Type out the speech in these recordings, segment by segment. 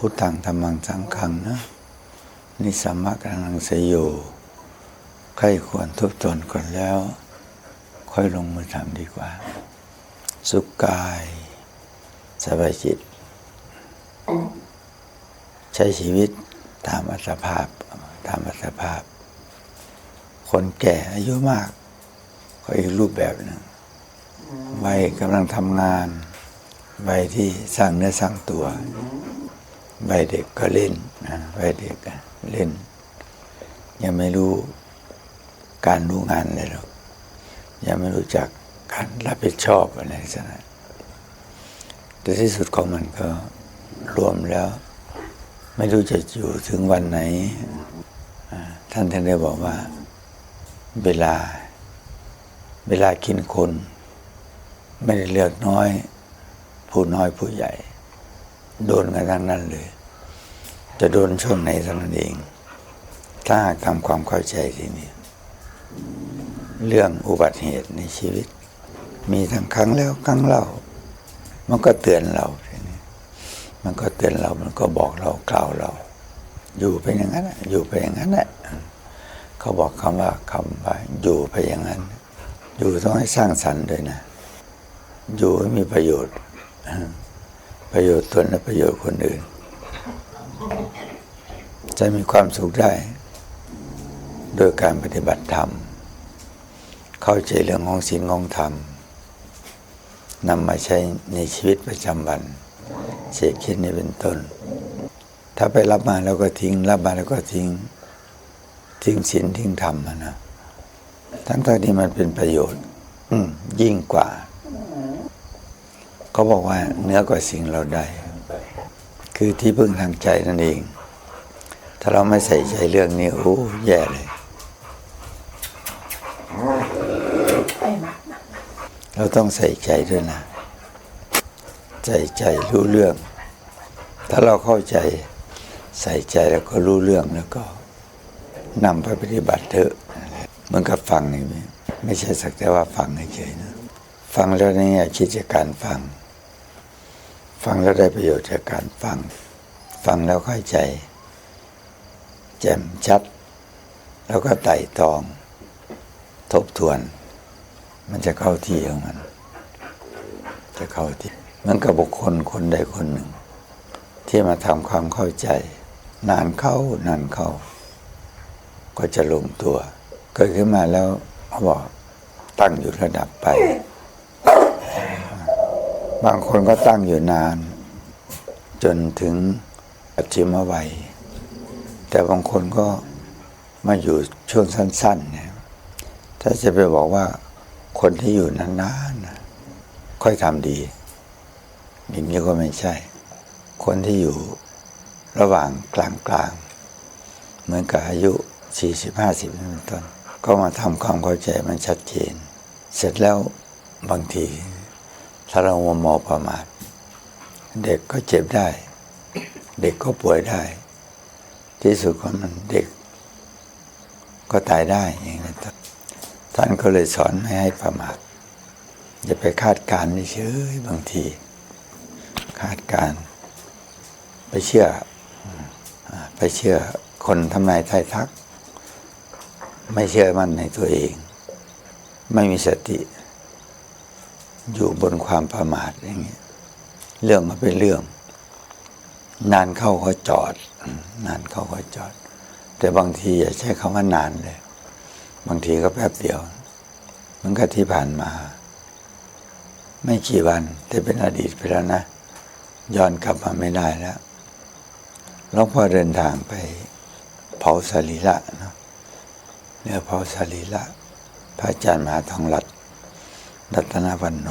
พุทธังธรรมังสังฆังนะนิสัมมะกันังเสยโยใครควรทบทวนก่อนแล้ว ค่อยลงมือทำดีกว่า สุขกาย สบายจิต ใช้ชีวิตตามอัตภาพตามอัตภาพ คนแก่อายุมากก็อีกรูปแบบหนึ่งวัยกำลังทำงานวัยที่สร้างเนื้อสร้างตัว วัยเด็กก็เล่นนะวัยเด็กก็เล่น ยังไม่รู้การรู้งานอะไรหรอกยังไม่รู้จักการรับผิดชอบอะไรสักหน่อยแต่ที่สุดของมันก็รวมแล้ว ไม่รู้จะอยู่ถึงวันไหน ท่านท่านได้บอกว่า เวลา เวลากินคน ไม่ได้เลือกน้อย ผู้น้อยผู้ใหญ่ โดนกันทั้งนั้นเลย จะโดนช่วงไหนเท่านั้นเอง ถ้าทำความเข้าใจทีนี่เรื่องอุบัติเหตุในชีวิต มีทั้งครั้งแล้วครั้งเล่า มันก็เตือนเราทีนี้มันก็เตือนเรามันก็บอกเรากล่าวเรา อยู่ไปอย่างนั้นอยู่ไปอย่างนั้นแหละเขาบอกคำว่าคำว่าอยู่ไปอย่างนั้น อยู่ต้องให้สร้างสรรค์ด้วยนะ อยู่ให้มีประโยชน์ ประโยชน์ตนและประโยชน์คนอื่น จะมีความสุขได้ โดยการปฏิบัติธรรม เข้าใจเรื่องของศีลของธรรมนำมาใช้ในชีวิตประจำวันเสียคิดนี้เป็นต้น ถ้าไปรับมาแล้วก็ทิ้ง รับมาแล้วก็ทิ้ง ทิ้งศีลทิ้งธรรมอะนะทั้งๆที่มันเป็นประโยชน์ยิ่งกว่า เขาบอกว่าเนื้อกว่าสิ่งเราได้ คือที่พึ่งทางใจนั่นเอง ถ้าเราไม่ใส่ใจเรื่องนี้โอ้แย่เลย เราต้องใส่ใจด้วยนะ ใส่ใจรู้เรื่อง ถ้าเราเข้าใจใส่ใจแล้วก็รู้เรื่องแล้วก็นำไปปฏิบัติเถอะเหมือนกับฟังนี่ไม่ใช่สักแต่ว่าฟังเฉยๆนะ ฟังแล้วเนี่ยคิดจากการฟัง ฟังแล้วได้ประโยชน์จากการฟัง ฟังแล้วเข้าใจ แจ่มชัด แล้วก็ไต่ตอง ทบทวน มันจะเข้าที่ของมัน จะเข้าที่เหมันกับบุคคลคนใดคนหนึ่ง ที่มาทำความเข้าใจ นานเข้านานเข้า ก็จะลงตัว เกิดขึ้นมาแล้วเขาบอกตั้งอยู่ระดับไป บางคนก็ตั้งอยู่นาน จนถึงปัจฉิมวัย แต่บางคนก็มาอยู่ช่วงสั้นๆเนี่ยถ้าจะไปบอกว่าคนที่อยู่นานๆนค่อยทำดีอย่างนี้ก็ไม่ใช่ คนที่อยู่ระหว่างกลางๆ เหมือนกับอายุ 40-50นี่เป็นต้น ก็มาทำความเข้าใจมันชัดเจน เสร็จแล้วบางที ถ้าเรามัวเมาประมาทเด็กก็เจ็บได้ เด็กก็ป่วยได้ ที่สุดของมันเด็ก ก็ตายได้อย่างนั้นท่านก็เลยสอนไม่ให้ประมาทอย่าไปคาดการณ์เฉยบางที คาดการณ์ไปเชื่อ ไปเชื่อคนทำนายทายทัก ไม่เชื่อมั่นในตัวเอง ไม่มีสติ อยู่บนความประมาทอย่างเงี้ยเรื่องมันเป็นเรื่อง นานเข้าก็จอด นานเข้าก็จอด แต่บางทีอย่าใช้คำว่านานเลย บางทีก็แป๊บเดียวมันก็ที่ผ่านมา ไม่กี่วัน แต่เป็นอดีตไปแล้วนะ ย้อนกลับมาไม่ได้แล้วหลวงพ่อเดินทางไปเผาสรีระเนาะเนื้อเผาสรีระพระอาจารย์มหาทองรัต รัตนวันโน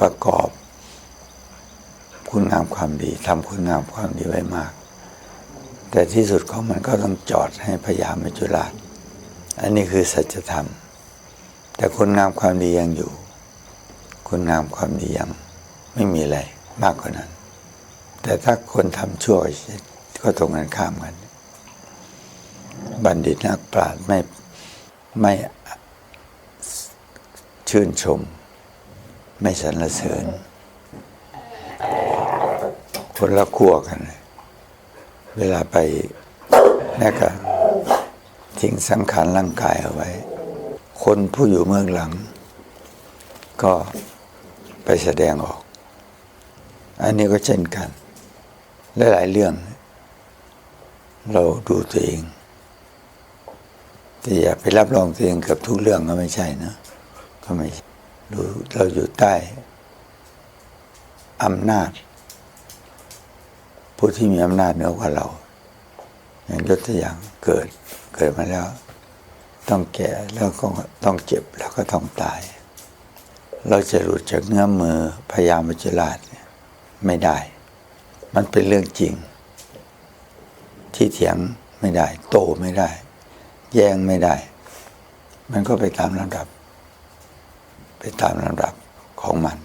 ประกอบ คุณงามความดีทำคุณงามความดีไว้มาก แต่ที่สุดของมันก็ต้องจอดให้พยายามจุฬาช อันนี้คือสัจธรรม แต่คุณงามความดียังอยู่ คุณงามความดียังไม่มีอะไรมากกว่านั้น แต่ถ้าคนทำชั่วก็ตรงกันข้ามกัน บัณฑิตนักปราชญ์ไม่ไม่ ชื่นชม ไม่สรรเสริญ คนละขั้วกันเลยเวลาไปนี่ก็ทิ้งสังขารร่างกายเอาไว้ คนผู้อยู่เมืองหลัง ก็ไปแสดงออก อันนี้ก็เช่นกันหลายๆเรื่อง เราดูตัวเองแต่อย่าไปรับรองตัวเองกับทุกเรื่องก็ไม่ใช่นะ ก็ไม่ใช่ดูเราอยู่ใต้อำนาจ ผู้ที่มีอำนาจเหนือกว่าเรา อย่างยศตัวอย่างเกิดเกิดมาแล้ว ต้องแก่แล้วก็ต้องเจ็บแล้วก็ต้องตาย เราจะหลุดจากเงื้อมมือพยายามมัจราชไม่ได้ มันเป็นเรื่องจริง ที่เถียงไม่ได้ โตไม่ได้ แย้งไม่ได้ มันก็ไปตามลำดับ ไปตามลำดับของมัน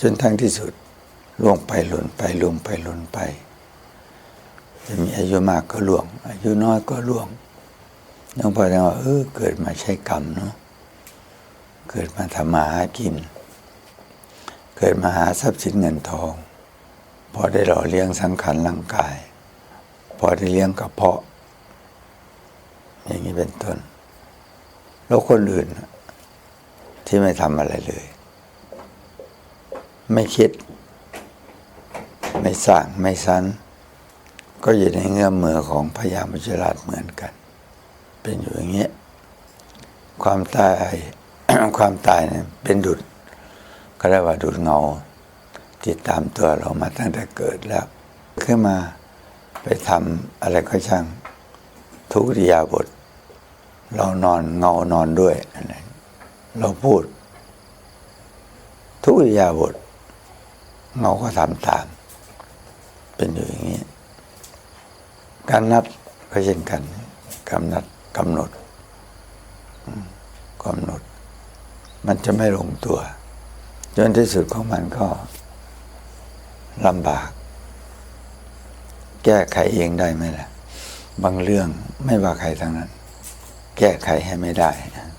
จนทั้งที่สุดล่วงไปหล่นไปล่วงไปหล่นไป จะมีอายุมากก็ล่วง อายุน้อยก็ล่วงน้องพ่อจะว่าเออเกิดมาใช้กรรมเนาะเกิดมาทำมาหากิน เกิดมาหาทรัพย์สินเงินทอง พอได้หล่อเลี้ยงสังขารร่างกาย พอได้เลี้ยงกระเพาะ อย่างนี้เป็นต้น แล้วคนอื่น ที่ไม่ทำอะไรเลย ไม่คิด ไม่สร้างไม่สันก็อยู่ในเงื้อมมือของพญามุจราชเหมือนกัน เป็นอยู่อย่างเงี้ยความตายความตายเนี่ยเป็นดุจก็ได้ว่าดุจเงาติดตามตัวเรามาตั้งแต่เกิดแล้ว ขึ้นมาไปทำอะไรก็ช่าง ทุกริยาบท เรานอนเงานอนด้วยอะไร เราพูด ทุกริยาบทเงาก็ทำตาม เป็นอยู่อย่างนี้ การนับก็เช่นกันกำหนดกำหนดกำหนด มันจะไม่ลงตัว จนที่สุดของมันก็ลำบาก แก้ไขเองได้ไหมล่ะ บางเรื่องไม่ว่าใครทั้งนั้น แก้ไขให้ไม่ได้นะ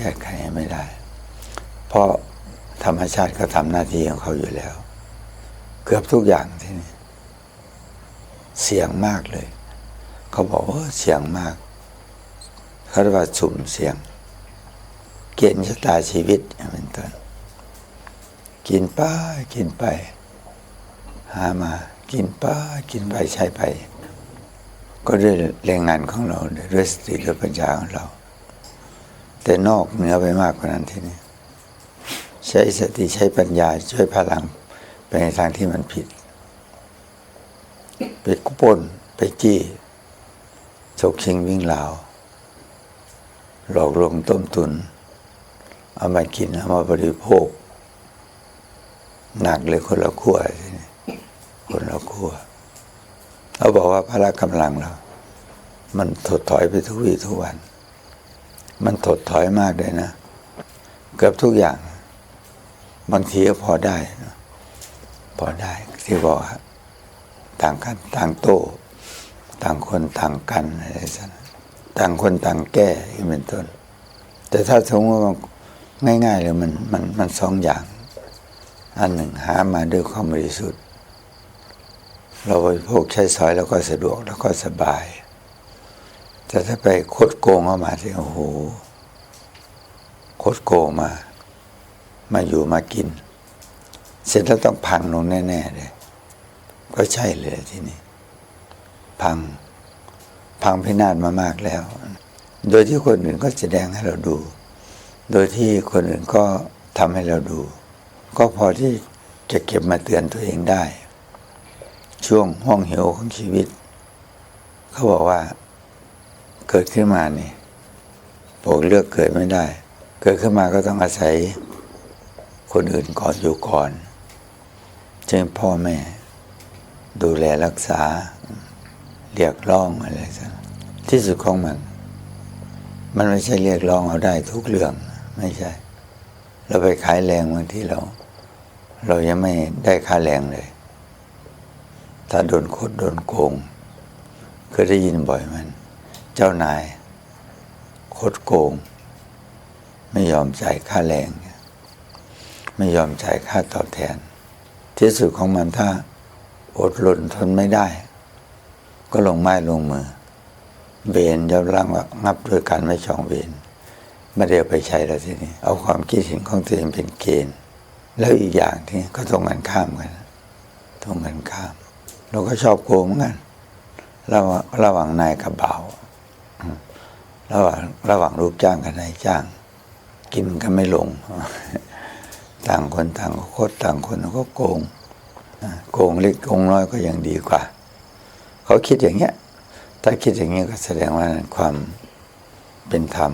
ก้ไขไม่ได้ เพราะธรรมชาติเขาทำหน้าที่ของเขาอยู่แล้ว เกือบทุกอย่างที่นี่ เสียงมากเลย เขาบอกว่าเสียงมากเขาเรียกว่าสุ่มเสียง เกณฑ์ชะตาชีวิตอย่างเป็นต้นกินไปกินไป หามา กินไปกินไปใช้ไป ก็ด้วยแรงงานของเราด้วยสติและปัญญาของเรา แต่นอกเหนือไปมากกว่านั้นทีนี้ใช้สติใช้ปัญญาช่วยพลังไปในทางที่มันผิด ไปกุปนไปจี้ฉกชิงวิ่งราหลอกลวงต้มตุน เอามากิน เอามาบริโภค หนักเลยคนละขั้วทีนี้คนละขั้วเขาบอกว่าพละกำลังเรา มันถดถอยไปทุกวี่ทุกวัน มันถดถอยมากเลยนะ เกือบทุกอย่าง บางทีก็พอได้ พอได้ที่บอกต่างกันต่างโต้ต่างคนต่างกันอะไรสักต่างคนต่างแก่เป็นต้น แต่ถ้าสมมติว่าง่ายๆเลยมันมันมันสองอย่าง อันหนึ่งหามาด้วยความบริสุทธิ์ เราบริโภคใช้สอยแล้วก็สะดวกแล้วก็สบาย แต่ถ้าไปคดโกงเข้ามาที่โอ้โหคดโกงมา มาอยู่มากิน เสร็จแล้วต้องพังลงแน่ๆเลยก็ใช่เลยที่นี้พัง พังพินาศมามากแล้ว โดยที่คนอื่นก็แสดงให้เราดู โดยที่คนอื่นก็ทำให้เราดู ก็พอที่จะเก็บมาเตือนตัวเองได้ ช่วงห้องเหวของชีวิต เขาบอกว่า เกิดขึ้นมานี่บอกเลือกเกิดไม่ได้ เกิดขึ้นมาก็ต้องอาศัยคนอื่นก่อนอยู่ก่อนเช่นพ่อแม่ ดูแลรักษาเรียกร้องอะไรสักที่สุดของมัน มันไม่ใช่เรียกร้องเอาได้ทุกเรื่องไม่ใช่ เราไปขายแรงบางที่เรา เรายังไม่ได้ค่าแรงเลย ถ้าโดนโคดโดนโกงเคยได้ยินบ่อยมัน จ้านาย โคดโกง ไม่ยอมจ่ายค่าแรง ไม่ยอมจ่ายค่าตอบแทน ที่สุดของมันถ้าอดหล่นทนไม่ได้ ก็ลงไม้ลงมือ เวรยอมร่างงับด้วยการไม่ชองเวรไม่ได้เอาไปใช้แล้วทีนี้ เอาความคิดเห็นของตัวเองเป็นเกณฑ์ แล้วอีกอย่างที่ก็ตรงกันข้ามกันตรงกันข้าม เราก็ชอบโกงเหมือนกันระหว่างนายกับบ่าว ระหว่างระหว่างลูกจ้างกับนายจ้าง กินกันไม่ลง ต่างคนต่างก็โคตรต่างคนก็โกงโกงเล็กโกงน้อยก็ยังดีกว่า เขาคิดอย่างเงี้ย ถ้าคิดอย่างนี้ยก็แสดงว่าความเป็นธรรม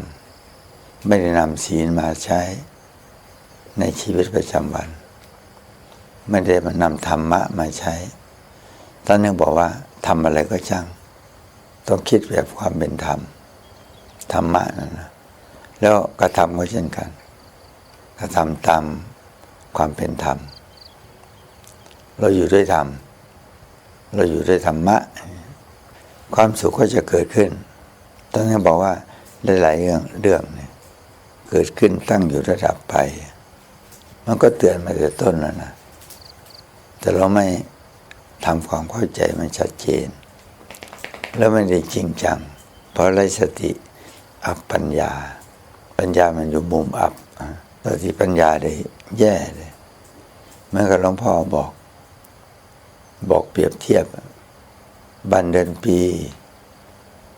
ไม่ได้นำศีลมาใช้ในชีวิตประจำวัน ไม่ได้มานำธรรมะมาใช้ท่านยังบอกว่าทำอะไรก็ช่าง ต้องคิดแบบความเป็นธรรม ธรรมะนั่นนะแล้วกระทำก็เช่นกันกระทำตามความเป็นธรรม เราอยู่ด้วยธรรม เราอยู่ด้วยธรรมะ ความสุขก็จะเกิดขึ้นตอนนี้บอกว่าหลายๆเรื่องเรื่องเนี่ยเกิดขึ้นตั้งอยู่ระดับไป มันก็เตือนมาแต่ต้นแล้วนะแต่เราไม่ทำความเข้าใจมันชัดเจน แล้วไม่ได้จริงจัง เพราะไรสติ อับปัญญา ปัญญามันอยู่มุมอับตอนที่ปัญญาได้แย่เลยเมื่อกับหลวงพ่อบอก บอกเปรียบเทียบ บันเดือนปี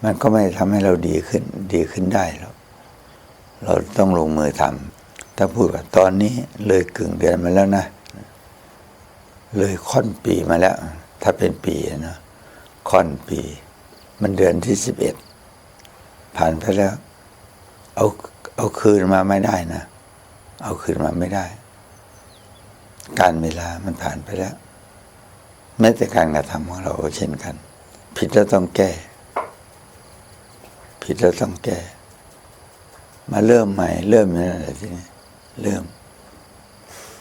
มันก็ไม่ทำให้เราดีขึ้น ดีขึ้นได้หรอกเราต้องลงมือทำถ้าพูดว่าตอนนี้เลยกึ่งเดือนมาแล้วนะ เลยค่อนปีมาแล้ว ถ้าเป็นปีนะค่อนปี มันเดือนที่สิบเอ็ด ผ่านไปแล้ว เอาเอาคืนมาไม่ได้นะ เอาคืนมาไม่ได้ การเวลามันผ่านไปแล้ว แม้แต่การกระทำของเราก็เช่นกัน ผิดแล้วต้องแก้ ผิดแล้วต้องแก้ มาเริ่มใหม่ เริ่มนี่แหละทีนี้เริ่ม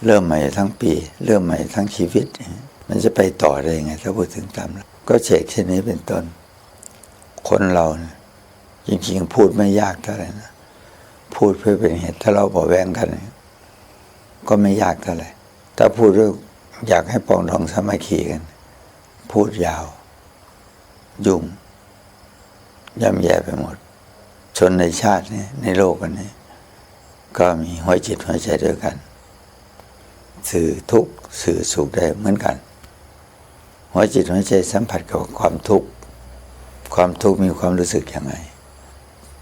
เริ่มใหม่ทั้งปี เริ่มใหม่ทั้งชีวิต มันจะไปต่อได้ยังไง ถ้าพูดถึงตามก็เฉกเช่นนี้เป็นต้นคนเราเนี่ย จริง ๆ พูดไม่ยากเท่าไหร่นะพูดเพื่อเป็นเหตุถ้าเราบอกแวงกัน ก็ไม่ยากเท่าไหร่ถ้าพูดเรื่องอยากให้ปองดองสามัคคีกัน พูดยาว ยุ่งย่ำแย่ไปหมด ชนในชาตินี้ในโลกอันนี้ ก็มีหัวจิตหัวใจด้วยกัน สื่อทุกสื่อสุขได้เหมือนกัน หัวจิตหัวใจสัมผัสกับความทุกข์ความทุกข์มีความรู้สึกยังไง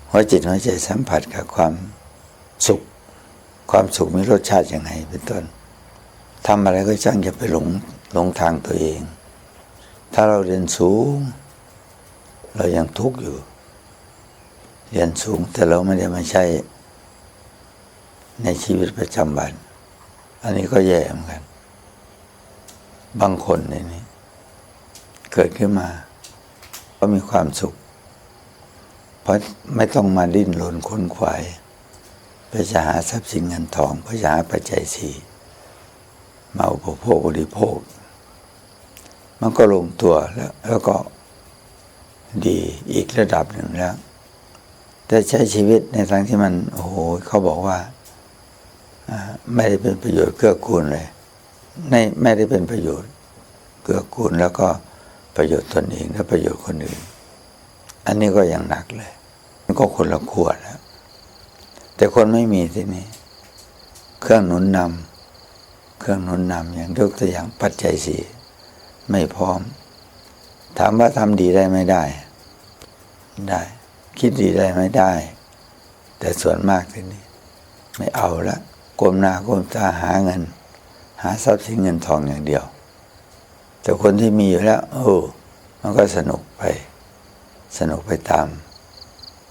หัวจิตหัวใจสัมผัสกับความสุข ความสุขมีรสชาติยังไงเป็นต้นทำอะไรก็ช่างอย่าไปหลงหลงทางตัวเอง ถ้าเราเรียนสูง เรายังทุกข์อยู่ เรียนสูงแต่เราไม่ได้มาใช้ในชีวิตประจำวัน อันนี้ก็แย่เหมือนกัน บางคนในนี้ เกิดขึ้นมา ก็มีความสุข เพราะไม่ต้องมาดิ้นรนค้นควายเพื่อจะหาทรัพย์สินเงินทองเพื่อจะหาปัจจัยสี่มาอุปโภคบริโภค มันก็ลงตัวแล้วแล้วก็ดีอีกระดับหนึ่งแล้ว แต่ใช้ชีวิตในทางที่มันโอ้โหเขาบอกว่าไม่ได้เป็นประโยชน์เกื้อกูลเลยไม่ไม่ได้เป็นประโยชน์เกื้อกูลแล้วก็ประโยชน์ตนเองและประโยชน์คนอื่น อันนี้ก็ยังหนักเลย มันก็คนละขวดแล้วแต่คนไม่มีที่นี่เครื่องหนุนนำเครื่องหนุนนำอย่างยกตัวอย่างปัจจัยสี่ไม่พร้อม ถามว่าทำดีได้ไม่ได้ ได้ คิดดีได้ไม่ได้ แต่ส่วนมากที่นี่ไม่เอาละก้มหน้าก้มตาหาเงิน หาทรัพย์สินเงินทองอย่างเดียว แต่คนที่มีอยู่แล้ว โอ้มันก็สนุกไป สนุกไปตาม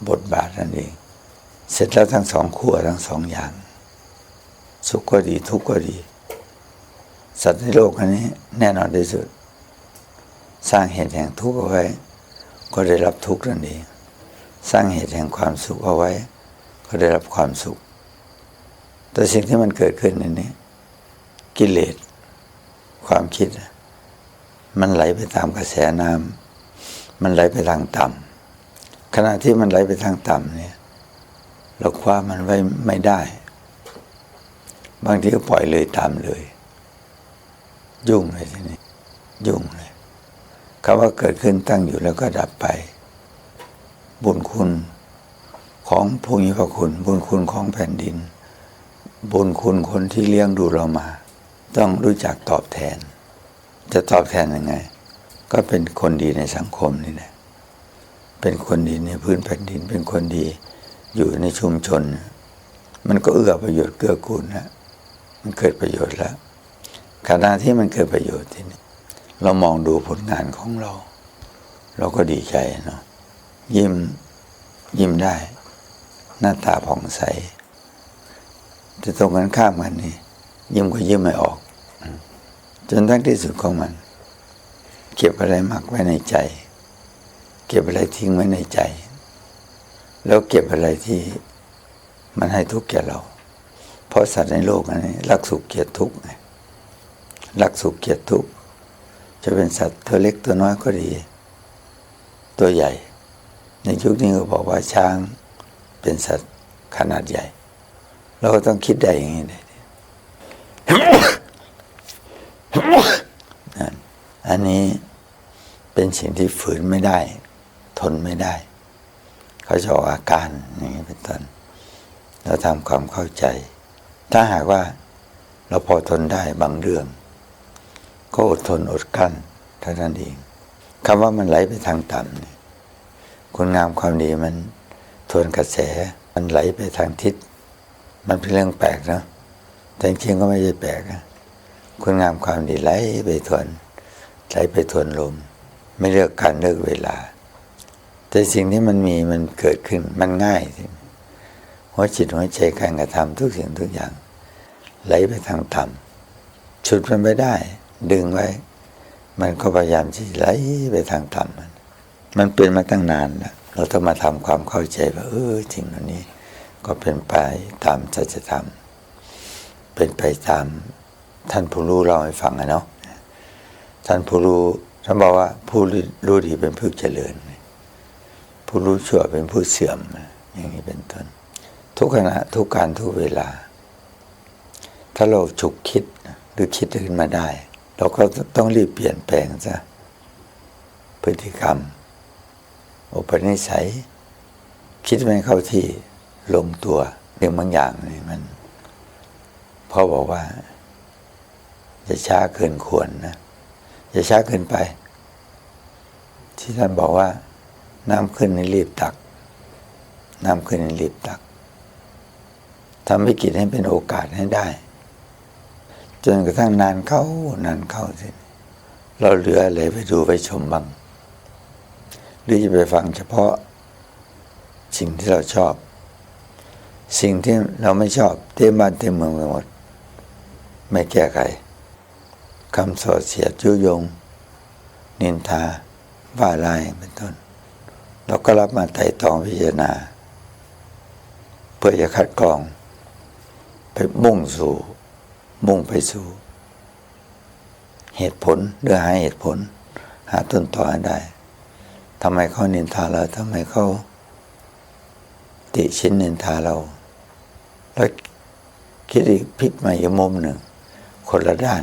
บทบาทนั่นเอง เสร็จแล้วทั้งสองขั้วทั้งสองอย่าง สุขก็ดีทุกข์ก็ดี สัตว์ในโลกอันนี้แน่นอนที่สุด สร้างเหตุแห่งทุกข์เอาไว้ ก็ได้รับทุกข์นั่นเอง สร้างเหตุแห่งความสุขเอาไว้ ก็ได้รับความสุข แต่สิ่งที่มันเกิดขึ้นในนี้ กิเลสความคิด มันไหลไปตามกระแสน้ำมันไหลไปทางต่ำ ขณะที่มันไหลไปทางต่ำเนี่ย เราคว้ามันไว้ไม่ได้ บางทีก็ปล่อยเลยตามเลย ยุ่งเลยทีนี้ ยุ่งเลยคำว่าเกิดขึ้นตั้งอยู่แล้วก็ดับไป บุญคุณของผู้มีพระคุณ บุญคุณของแผ่นดิน บุญคุณคนที่เลี้ยงดูเรามา ต้องรู้จักตอบแทน จะตอบแทนยังไง ก็เป็นคนดีในสังคมนี่แหละ เป็นคนดีในพื้นแผ่นดินเป็นคนดีอยู่ในชุมชน มันก็เอื้อประโยชน์เกื้อกูลนะมันเกิดประโยชน์แล้วขณะที่มันเกิดประโยชน์ที่นี่เรามองดูผลงานของเรา เราก็ดีใจเนาะยิ้มยิ้มได้ หน้าตาผ่องใสแต่ตรงกันข้ามกันนี่ยิ้มก็ยิ้มไม่ออก จนทั้งที่สุดของมัน เก็บอะไรมักไว้ในใจ ก็บอะไรทิ้งไว้ในใจ แล้วเก็บอะไรที่มันให้ทุกข์แก่เรา เพราะสัตว์ในโลกอันนี้รักสุขเกลียดทุกข์ไงรักสุขเกลียดทุกข์จะเป็นสัตว์ตัวเล็กตัวน้อยก็ดี ตัวใหญ่ ในยุคนี้ก็บอกว่าช้างเป็นสัตว์ขนาดใหญ่ เราก็ต้องคิดได้อย่างนี้เลยนั่นอันนี้เป็นสิ่งที่ฝืนไม่ได้ ทนไม่ได้ เขาจะออกอาการอย่างนี้เป็นต้นเราทำความเข้าใจ ถ้าหากว่าเราพอทนได้บางเรื่อง ก็อดทนอดกลั้นเท่านั้นเองคำว่ามันไหลไปทางต่ำเนี่ยคุณงามความดีมันทวนกระแสมันไหลไปทางทิศ มันเป็นเรื่องแปลกเนาะแต่จริงก็ไม่ใช่แปลกนะคุณงามความดีไหลไปทวนไหลไปทวนลม ไม่เลือกการเลือกเวลา แต่สิ่งที่มันมีมันเกิดขึ้นมันง่ายทีหัวจิตหัวใจการกระทำทุกสิ่งทุกอย่าง ไหลไปทางต่ำฉุดมันไปได้ ดึงไว้ มันก็พยายามที่ไหลไปทางต่ำมันมันเป็นมาตั้งนานแล้วเราต้องมาทำความเข้าใจว่าเออจริงเหล่านี้ ก็เป็นไปตามสัจธรรม เป็นไปตามท่านผู้รู้เราให้ฟังอะเนาะท่านผู้รู้ท่านบอกว่าผู้รู้ดีเป็นผู้เจริญ ผู้รู้ชั่วเป็นผู้เสื่อมอย่างนี้เป็นต้น ทุกขณะทุกการทุกเวลา ถ้าเราฉุกคิดหรือคิดขึ้นมาได้ เราก็ต้องรีบเปลี่ยนแปลงซะพฤติกรรม อุปนิสัย คิดไม่เข้าที่ลงตัวเรื่องบางอย่างนี่มันพ่อบอกว่า จะช้าเกินควรนะจะช้าเกินไป ที่ท่านบอกว่า น้ำขึ้นให้รีบตัก น้ำขึ้นให้รีบตักทำวิกฤตให้เป็นโอกาสให้ได้ จนกระทั่งนานเข้านานเข้าสิเราเหลืออะไรไปดูไปชมบ้างหรือจะไปฟังเฉพาะ สิ่งที่เราชอบ สิ่งที่เราไม่ชอบเต็มบ้านเต็มเมืองไปหมด ไม่แก้ไขคำสอดเสียดยุยง นินทาว่าลายเป็นต้น เราก็รับมาไต่ตองพิจารณา เพื่อจะคัดกรอง ไปมุ่งสู่ มุ่งไปสู่ เหตุผลเรือหาเหตุผล หาต้นต่อให้ได้ทำไมเขานินทาเราทำไมเขาติชินนินทาเรา แล้วคิดอีกพิกมาอีกมุมหนึ่ง คนละด้าน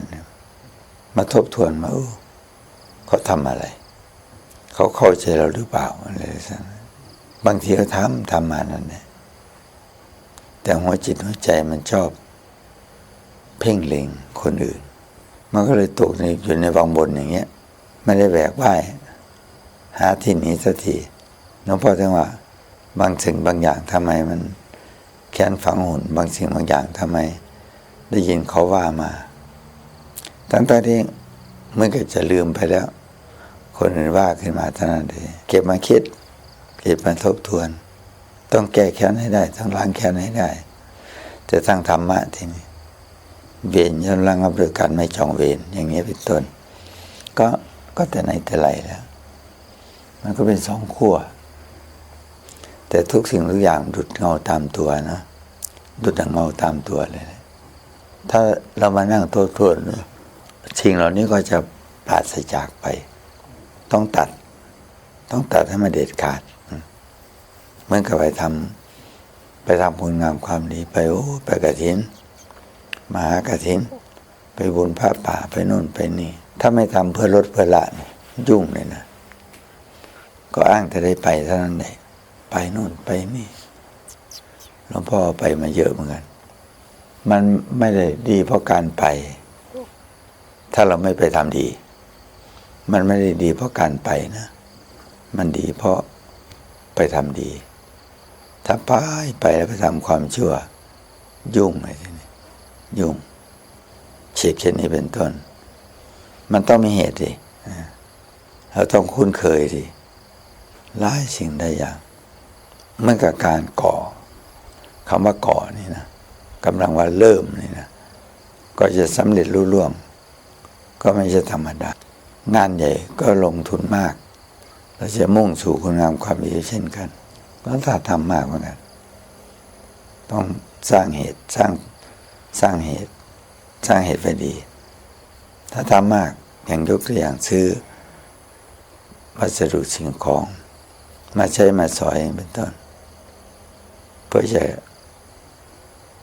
มาทบทวนมาเขาทำอะไร เขาเข้าใจเราหรือเปล่าอะไรสักบางทีก็ทำทำมานั่นแหละแต่หัวจิตหัวใจมันชอบ เพ่งเล็งคนอื่น มันก็เลยตกในอยู่ในวังบนอย่างเงี้ย ไม่ได้แบกว่ายหาที่หนีสักทีหลวงพ่อถึงว่า บางสิ่งบางอย่างทำไมมัน แค้นฝังหุ่น บางสิ่งบางอย่างทำไม ได้ยินเขาว่ามา ตั้งแต่ที่เมื่อก็จะลืมไปแล้ว คนอื่นว่าขึ้นมาเท่านั้นเองเก็บมาคิด เก็บมาทบทวน ต้องแก้แค้นให้ได้ ต้องล้างแค้นให้ได้ จะตั้งธรรมะทีนี้เวรย่อมระงับด้วยการไม่จองเวรอย่างนี้เป็นต้นก็ก็แต่ไหนแต่ไรแล้ว มันก็เป็นสองขั้วแต่ทุกสิ่งทุกอย่างดุดเงาตามตัวนะดุดดังเงาตามตัวเลย ถ้าเรามานั่งโทษทวนสิ่งเหล่านี้ก็จะปราศจากไป ต้องตัด ต้องตัดให้มันเด็ดขาดเมื่อกับไปทำไปทำคุณงามความดีไปโอ้ไปกระถินมหากฐิน ไปบุญพระป่าไปโน่นไปนี่ ถ้าไม่ทำเพื่อลดเพื่อละนี่ยุ่งเลยนะ ก็อ้างแต่ได้ไปเท่านั้นเองไปโน่นไปนี่หลวงพ่อไปมาเยอะเหมือนกัน มันไม่ได้ดีเพราะการไป ถ้าเราไม่ไปทำดี มันไม่ได้ดีเพราะการไปนะ มันดีเพราะไปทำดี ถ้าไปไปแล้วไปทำความชั่ว ยุ่งเลยทีนี้ยุ่งเฉียดเช่นนี้เป็นต้น มันต้องมีเหตุดิเราต้องคุ้นเคยดิหลายสิ่งได้อย่างเมื่อกับการก่อคำว่าก่อนี่นะกำลังว่าเริ่มนี่นะก็จะสำเร็จรุ่ล่วง ก็ไม่ใช่ธรรมดา งานใหญ่ก็ลงทุนมากเราจะมุ่งสู่คุณงามความดีเช่นกันแล้วถ้าทำมากเหมือนกันต้องสร้างเหตุสร้างสร้างเหตุ สร้างเหตุไปดี ถ้าทำมากอย่างยกตัวอย่างซื้อวัสดุสิ่งของ มาใช้มาสอยเป็นต้นเพื่อจะ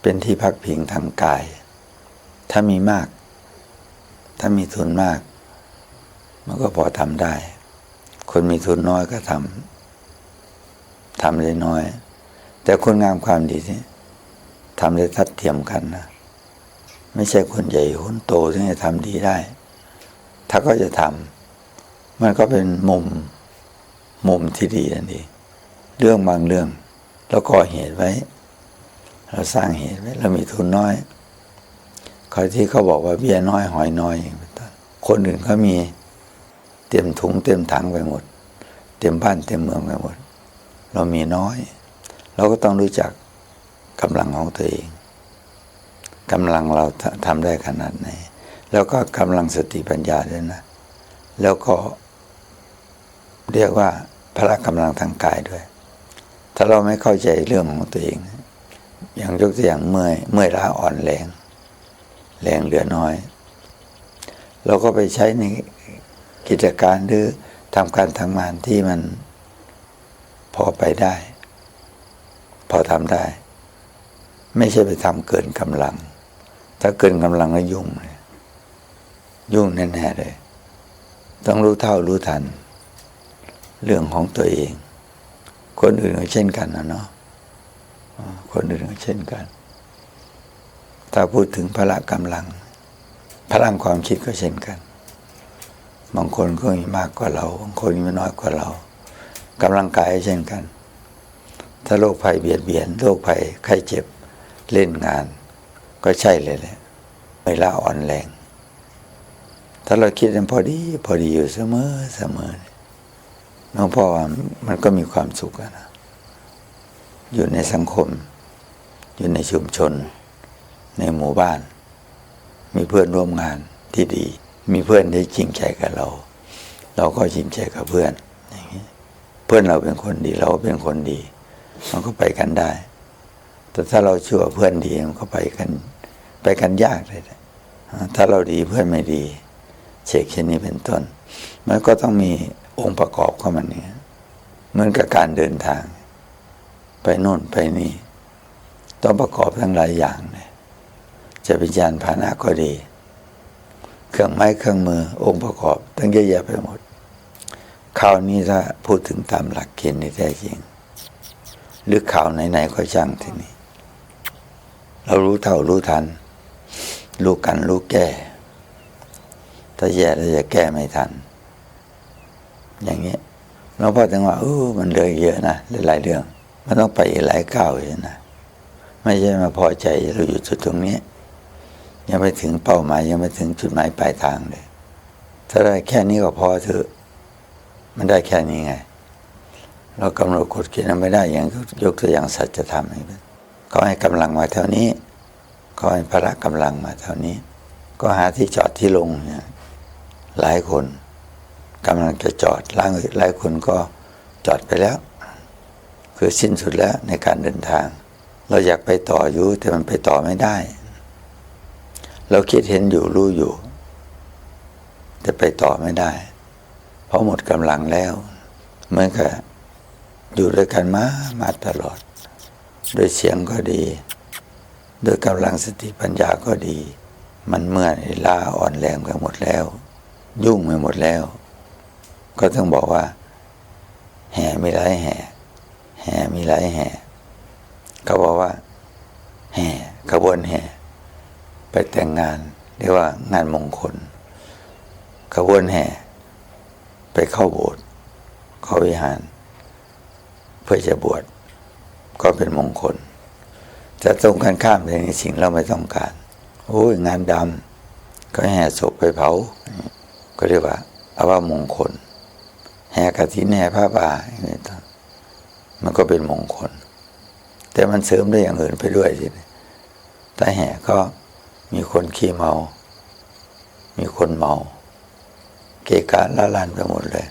เป็นที่พักพิงทางกาย ถ้ามีมาก ถ้ามีทุนมาก มันก็พอทำได้ คนมีทุนน้อยก็ทำทำได้น้อย แต่คนงามความดีนี่ทำได้ทัดเทียมกันนะไม่ใช่คนใหญ่คนโตที่จะทำดีได้ ถ้าก็จะทำมันก็เป็นมุมมุมที่ดีนั่นเองเรื่องบางเรื่องเราก่อเหตุไว้ เราสร้างเหตุไว้เรามีทุนน้อยใคอยที่เขาบอกว่าเบี้ยน้อยหอยน้อยคนอื่นเขามี เต็มถุงเต็มถังไปหมด เต็มบ้านเต็มเมืองไปหมด เรามีน้อย เราก็ต้องรู้จักกำลังของตัวเองกำลังเราทำได้ขนาดไหน แล้วก็กำลังสติปัญญาด้วยนะ แล้วก็เรียกว่าพละกำลังทางกายด้วย ถ้าเราไม่เข้าใจเรื่องของตัวเอง อย่างยกตัวอย่างเมื่อยเมื่อยล้าอ่อนแรง แรงเหลือน้อย เราก็ไปใช้ใน กิจการหรือทำการทำงานที่มันพอไปได้ พอทำได้ ไม่ใช่ไปทำเกินกำลัง ถ้าเกินกำลังก็ยุ่งเลยยุ่งแน่ๆเลย ต้องรู้เท่ารู้ทัน เรื่องของตัวเอง คนอื่นก็เช่นกันนะเนาะคนอื่นก็เช่นกัน ถ้าพูดถึงพละกำลัง พลังความคิดก็เช่นกัน บางคนก็มีมากกว่าเรา บางคนมีน้อยกว่าเรากำลังกายเช่นกัน ถ้าโรคภัยเบียดเบียนโรคภัยไข้เจ็บเล่นงาน ก็ใช่เลยแหละเวลาอ่อนแรง ถ้าเราคิดกันพอดีพอดีอยู่เสมอเสมอน้องพ่อว่ามันก็มีความสุขนะอยู่ในสังคม อยู่ในชุมชน ในหมู่บ้าน มีเพื่อนร่วมงานที่ดี มีเพื่อนที่จริงใจกับเรา เราก็จริงใจกับเพื่อนอย่างนี้เพื่อนเราเป็นคนดีเราเป็นคนดี มันก็ไปกันได้ แต่ถ้าเราชั่วเพื่อนดีมันก็ไปกัน ไปกันยากเลยถ้าเราดีเพื่อนไม่ดีเชกเช่นนี้เป็นต้น มันก็ต้องมีองค์ประกอบเข้ามาเนี่ยเหมือนกับการเดินทาง ไปโน่นไปนี่ ต้องประกอบทั้งหลายอย่างเลยจะเป็นยานพาหนะก็ดี เครื่องไม้เครื่องมือองค์ประกอบตั้งเยอะแยะไปหมดข่าวนี้ถ้าพูดถึงตามหลักเกณฑ์ในแท้จริง หรือข่าวไหนๆก็ช่างที่นี่เรารู้เท่ารู้ทัน รู้กันรู้แก้ ถ้าแย่เราจะแก้ไม่ทัน อย่างเงี้ยหลวงพ่อถึงว่าเออมันเลยเยอะนะหลายเรื่อง มันต้องไปหลายก้าวเลยนะ ไม่ใช่มาพอใจเราอยู่จุดตรงนี้ ยังไม่ถึงเป้าหมาย ยังไม่ถึงจุดหมายปลายทางเลย ถ้าได้แค่นี้ก็พอเถอะ มันได้แค่นี้ไง เรากำหนดกฎเกณฑ์ไม่ได้อย่างยกตัวอย่างสัจธรรมนี่เขาให้กำลังมาเท่านี้เขาให้พละกำลังมาเท่านี้ ก็หาที่จอดที่ลงเนี่ยหลายคนกำลังจะจอดหลายหลายคนก็จอดไปแล้ว คือสิ้นสุดแล้วในการเดินทาง เราอยากไปต่ออยู่แต่มันไปต่อไม่ได้ เราคิดเห็นอยู่รู้อยู่แต่ไปต่อไม่ได้ เพราะหมดกำลังแล้วเหมือนกับอยู่ด้วยกันมามาตลอดโดยเสียงก็ดีโดยกำลังสติปัญญาก็ดี มันเมื่อยล้าอ่อนแรงไปหมดแล้ว ยุ่งไปหมดแล้ว ก็ต้องบอกว่า แห่มีหลายแห่ แห่มีหลายแห่ เขาบอกว่า แห่ขบวนแห่ ไปแต่งงาน เรียกว่างานมงคลขบวนแห่ไปเข้าโบสถ์เข้าวิหาร เพื่อจะบวชก็เป็นมงคลจะตรงกันข้ามในสิ่งเราไม่ต้องการโอ้ยงานดำก็แห่ศพไปเผา ก็เรียกว่าอาว่ามงคล แห่กระถินแห่ผ้าป่าอย่างนี้ต่างมันก็เป็นมงคล แต่มันเสริมได้อย่างอื่นไปด้วยสิแต่แห่ก็ มีคนขี้เมา มีคนเมา เกกะละลานไปหมดเลย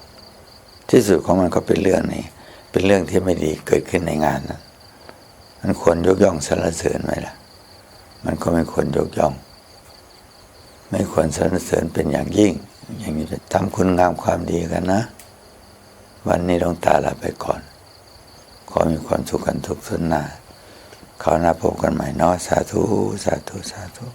ที่สุดของมันก็เป็นเรื่องนี้ เป็นเรื่องที่ไม่ดีเกิดขึ้นในงานนั้นมันควรยกย่องสรรเสริญไหมล่ะ มันก็ไม่ควรยกย่อง ไม่ควรสรรเสริญเป็นอย่างยิ่ง อย่างนี้ทำคุณงามความดีกันนะ วันนี้หลวงตาลาไปก่อน ขอมีความสุขกันทุกสนนาขอหน้าพบกันใหม่เนาะสาธุ สาธุ สาธุ